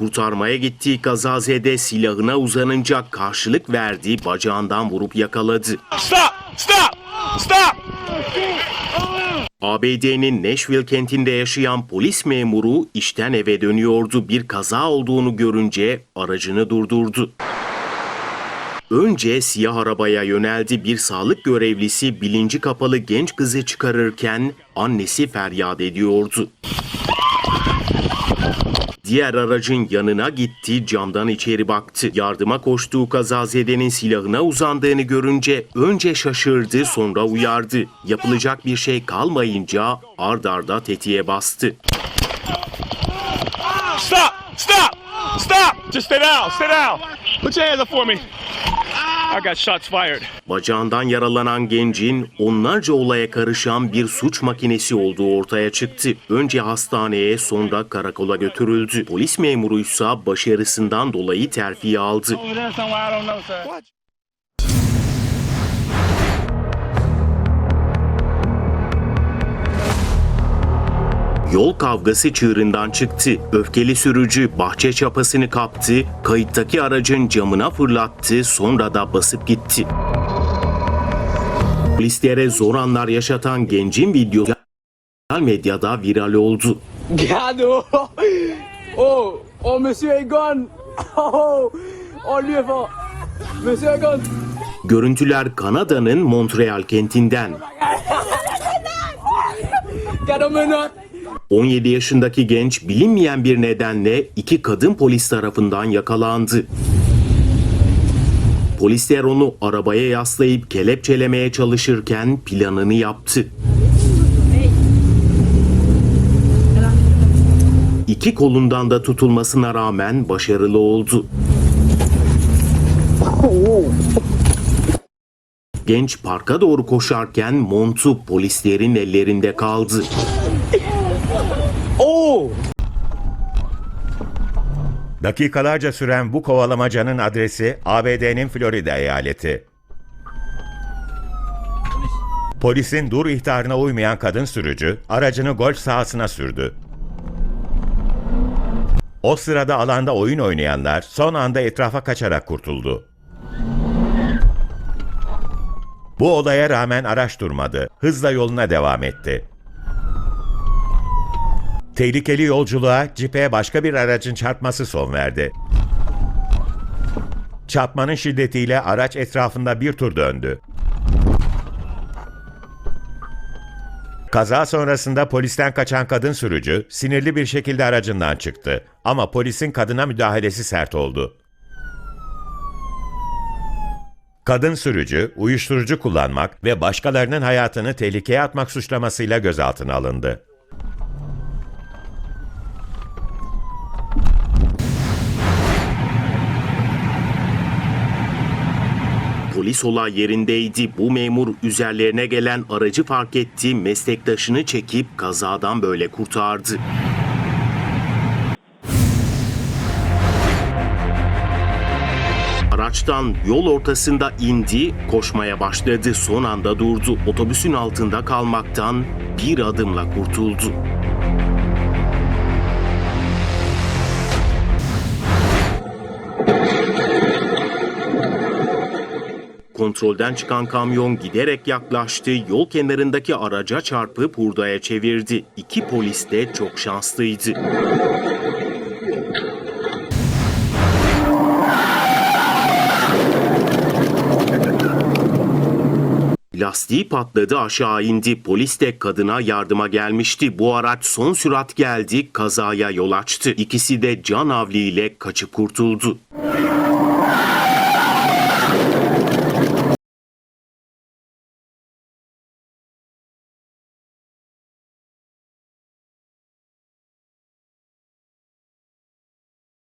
Kurtarmaya gittiği kazazede silahına uzanınca karşılık verdiği bacağından vurup yakaladı. Stop! Stop! Stop! ABD'nin Nashville kentinde yaşayan polis memuru işten eve dönüyordu. Bir kaza olduğunu görünce aracını durdurdu. Önce siyah arabaya yöneldi. Bir sağlık görevlisi bilinci kapalı genç kızı çıkarırken annesi feryat ediyordu. Diğer aracın yanına gitti, camdan içeri baktı. Yardıma koştuğu kazazedenin silahına uzandığını görünce önce şaşırdı, sonra uyardı. Yapılacak bir şey kalmayınca ard arda tetiğe bastı. Stop! Stop! Stop! Just stay down. Stay down. Put your hands up for me. I got shots fired. Bacağından yaralanan gencin onlarca olaya karışan bir suç makinesi olduğu ortaya çıktı. Önce hastaneye sonra karakola götürüldü. Polis memuruysa başarısından dolayı terfi aldı. Yol kavgası çığırından çıktı. Öfkeli sürücü bahçe çapasını kaptı, kayıttaki aracın camına fırlattı, sonra da basıp gitti. Polislere zor anlar yaşatan gencin videosu medyada viral oldu. Gado! Oh! Oh, monsieur est gone! Oh! Oh, fort! Monsieur est gone! Görüntüler Kanada'nın Montreal kentinden. Gado menot! 17 yaşındaki genç bilinmeyen bir nedenle iki kadın polis tarafından yakalandı. Polisler onu arabaya yaslayıp kelepçelemeye çalışırken planını yaptı. İki kolundan da tutulmasına rağmen başarılı oldu. Genç parka doğru koşarken montu polislerin ellerinde kaldı. Dakikalarca süren bu kovalamacanın adresi ABD'nin Florida eyaleti. Polisin dur ihtarına uymayan kadın sürücü aracını golf sahasına sürdü. O sırada alanda oyun oynayanlar son anda etrafa kaçarak kurtuldu. Bu olaya rağmen araç durmadı. Hızla yoluna devam etti. Tehlikeli yolculuğa cipe başka bir aracın çarpması son verdi. Çarpmanın şiddetiyle araç etrafında bir tur döndü. Kaza sonrasında polisten kaçan kadın sürücü sinirli bir şekilde aracından çıktı. Ama polisin kadına müdahalesi sert oldu. Kadın sürücü, uyuşturucu kullanmak ve başkalarının hayatını tehlikeye atmak suçlamasıyla gözaltına alındı. Polis olay yerindeydi. Bu memur üzerlerine gelen aracı fark etti, meslektaşını çekip kazadan böyle kurtardı. Araçtan yol ortasında indi, koşmaya başladı. Son anda durdu. Otobüsün altında kalmaktan bir adımla kurtuldu. Kontrolden çıkan kamyon giderek yaklaştı, yol kenarındaki araca çarpıp hurdaya çevirdi. İki polis de çok şanslıydı. Lastiği patladı aşağı indi. Polis de kadına yardıma gelmişti. Bu araç son sürat geldi, kazaya yol açtı. İkisi de can havliyle kaçıp kurtuldu.